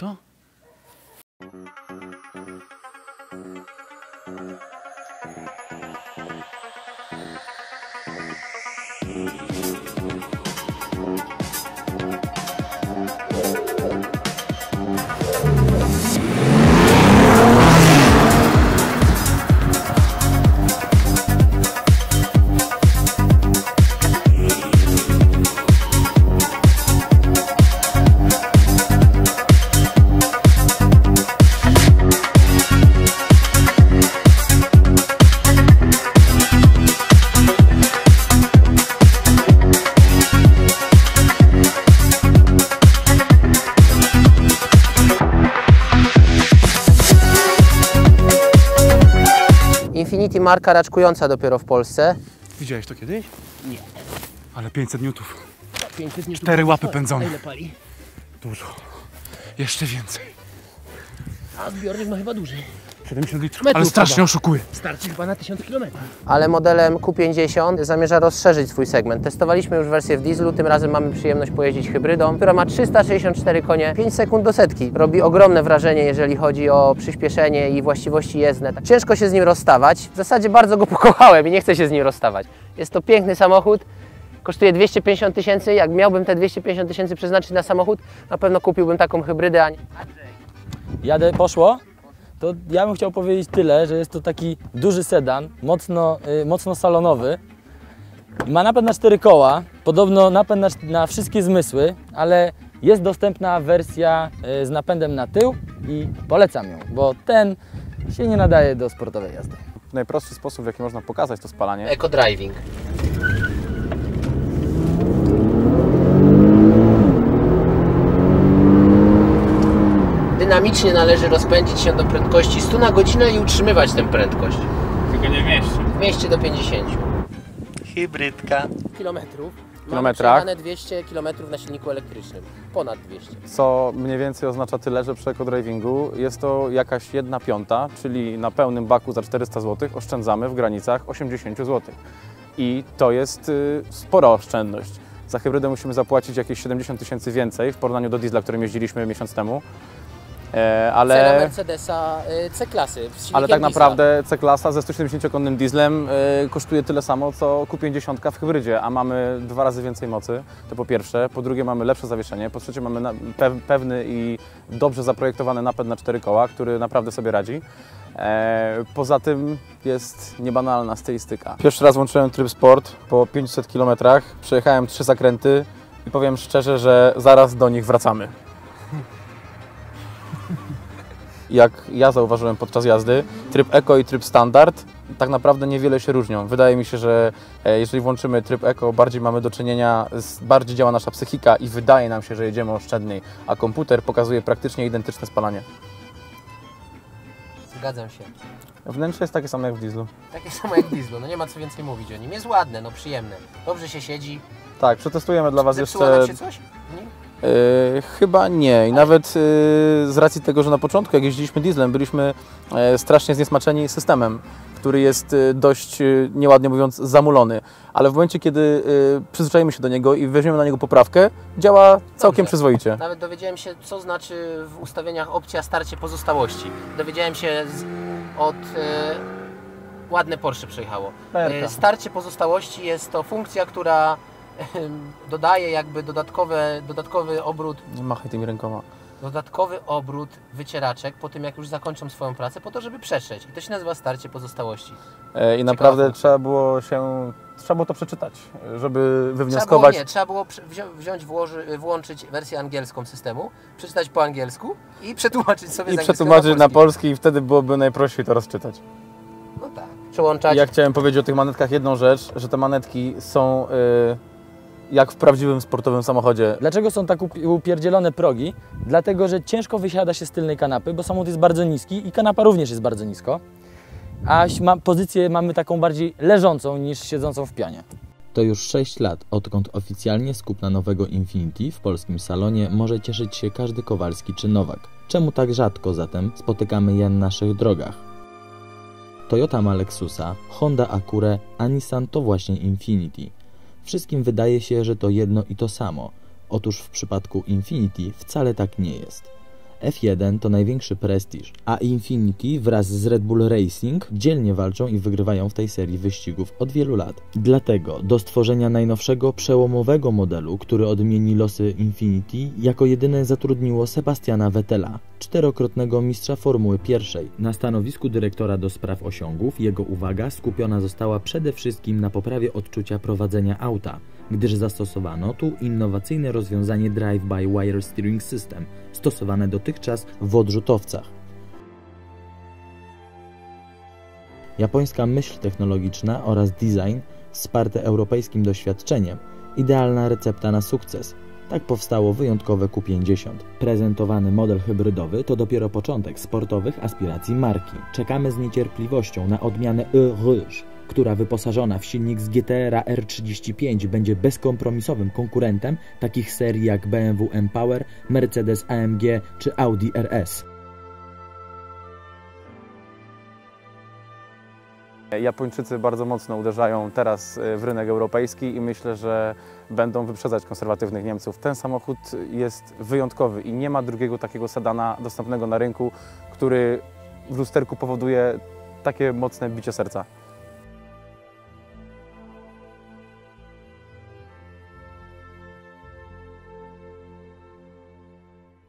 to? Infinity marka raczkująca dopiero w Polsce. Widziałeś to kiedyś? Nie. Ale 500 newtów. 500 nie Cztery łapy pędzone. Ile pali? Dużo. Jeszcze więcej. A zbiornik ma chyba duży. 70 litrów. Metrów Ale strasznie oszukuje. Starczy chyba na 1000 km. Ale modelem Q50 zamierza rozszerzyć swój segment. Testowaliśmy już wersję w dieslu, tym razem mamy przyjemność pojeździć hybrydą, która ma 364 konie, 5 sekund do setki. Robi ogromne wrażenie, jeżeli chodzi o przyspieszenie i właściwości jezdne. Ciężko się z nim rozstawać. W zasadzie bardzo go pokochałem i nie chcę się z nim rozstawać. Jest to piękny samochód. Kosztuje 250 tysięcy. Jak miałbym te 250 tysięcy przeznaczyć na samochód, na pewno kupiłbym taką hybrydę, a nie... jadę, poszło, to ja bym chciał powiedzieć tyle, że jest to taki duży sedan, mocno, y, mocno salonowy. Ma napęd na cztery koła, podobno napęd na, na wszystkie zmysły, ale jest dostępna wersja y, z napędem na tył i polecam ją, bo ten się nie nadaje do sportowej jazdy. Najprostszy sposób, w jaki można pokazać to spalanie, Eco driving. Dynamicznie należy rozpędzić się do prędkości 100 na godzinę i utrzymywać tę prędkość. Tylko nie w mieście. W mieście do 50 Hybrydka. kilometrów. Kilometrach. Mamy 200 km na silniku elektrycznym. Ponad 200. co mniej więcej oznacza tyle, że przy eco-drivingu jest to jakaś jedna piąta, czyli na pełnym baku za 400 zł oszczędzamy w granicach 80 zł. I to jest y, spora oszczędność. Za hybrydę musimy zapłacić jakieś 70 tysięcy więcej w porównaniu do diesla, którym jeździliśmy miesiąc temu. E, Cena ale, Mercedesa y, C-klasy. ale tak naprawdę C-klasa ze 170-konnym dieslem y, kosztuje tyle samo, co Q50 w hybrydzie, a mamy dwa razy więcej mocy, to po pierwsze. Po drugie mamy lepsze zawieszenie, po trzecie mamy pewny i dobrze zaprojektowany napęd na cztery koła, który naprawdę sobie radzi. E, poza tym jest niebanalna stylistyka. Pierwszy raz włączyłem tryb sport po 500 km, przejechałem trzy zakręty i powiem szczerze, że zaraz do nich wracamy. Jak ja zauważyłem podczas jazdy, tryb Eco i tryb Standard tak naprawdę niewiele się różnią. Wydaje mi się, że e, jeżeli włączymy tryb Eco, bardziej mamy do czynienia, bardziej działa nasza psychika i wydaje nam się, że jedziemy oszczędniej, a komputer pokazuje praktycznie identyczne spalanie. Zgadzam się. Wnętrze jest takie samo jak w dieslu. Takie samo jak dieslu, no nie ma co więcej mówić o nim. Jest ładne, no przyjemne. Dobrze się siedzi. Tak, przetestujemy dla Was Zepsuło jeszcze... nam się coś? E, chyba nie. I nawet e, z racji tego, że na początku, jak jeździliśmy dieslem, byliśmy e, strasznie zniesmaczeni systemem, który jest e, dość, e, nieładnie mówiąc, zamulony. Ale w momencie, kiedy e, przyzwyczajimy się do niego i weźmiemy na niego poprawkę, działa całkiem Dobrze. przyzwoicie. Nawet dowiedziałem się, co znaczy w ustawieniach opcja starcie pozostałości. Dowiedziałem się z, od... E, ładne Porsche przejechało. E, starcie pozostałości jest to funkcja, która dodaje jakby dodatkowe, dodatkowy obrót Nie machaj tymi rękoma. dodatkowy obrót wycieraczek po tym, jak już zakończą swoją pracę, po to, żeby przetrzeć. I to się nazywa starcie pozostałości. E, I naprawdę trzeba było się, trzeba było to przeczytać, żeby Trzeba było, wywnioskować. nie, trzeba było wziąć, włoży, włączyć wersję angielską systemu, przeczytać po angielsku i przetłumaczyć sobie I przetłumaczyć na polski. polski i wtedy byłoby najprościej to rozczytać. No tak. Przełączać. Ja chciałem powiedzieć o tych manetkach jedną rzecz, że te manetki są y, jak w prawdziwym sportowym samochodzie. Dlaczego są tak upi- upierdzielone progi? Dlatego, że ciężko wysiada się z tylnej kanapy, bo samochód jest bardzo niski i kanapa również jest bardzo nisko. A ma, pozycję mamy taką bardziej leżącą niż siedzącą w pionie. To już 6 lat, odkąd oficjalnie z kupna nowego Infiniti w polskim salonie może cieszyć się każdy Kowalski czy Nowak. Czemu tak rzadko zatem spotykamy je na naszych drogach? Toyota ma Lexusa, Honda Acura, a Nissan to właśnie Infiniti. Wszystkim wydaje się, że to jedno i to samo. Otóż w przypadku Infiniti wcale tak nie jest. F1 to największy prestiż, a Infiniti wraz z Red Bull Racing dzielnie walczą i wygrywają w tej serii wyścigów od wielu lat. Dlatego do stworzenia najnowszego przełomowego modelu, który odmieni losy Infiniti, jako jedyne zatrudniło Sebastiana Vettela, czterokrotnego mistrza Formuły pierwszej. Na stanowisku dyrektora do spraw osiągów jego uwaga skupiona została przede wszystkim na poprawie odczucia prowadzenia auta, gdyż zastosowano tu innowacyjne rozwiązanie Drive-by-Wire Steering System, stosowane dotychczas w odrzutowcach. Japońska myśl technologiczna oraz design wsparte europejskim doświadczeniem idealna recepta na sukces. Tak powstało wyjątkowe Q50. Prezentowany model hybrydowy to dopiero początek sportowych aspiracji marki. Czekamy z niecierpliwością na odmianę E Rouge, która wyposażona w silnik z GTR R35 będzie bezkompromisowym konkurentem takich serii jak BMW M-Power, Mercedes AMG czy Audi RS. Japończycy bardzo mocno uderzają teraz e, w rynek europejski i myślę, że będą wyprzedzać konserwatywnych Niemców. Ten samochód jest wyjątkowy i nie ma drugiego takiego sedana dostępnego na rynku, który w lusterku powoduje takie mocne bicie serca.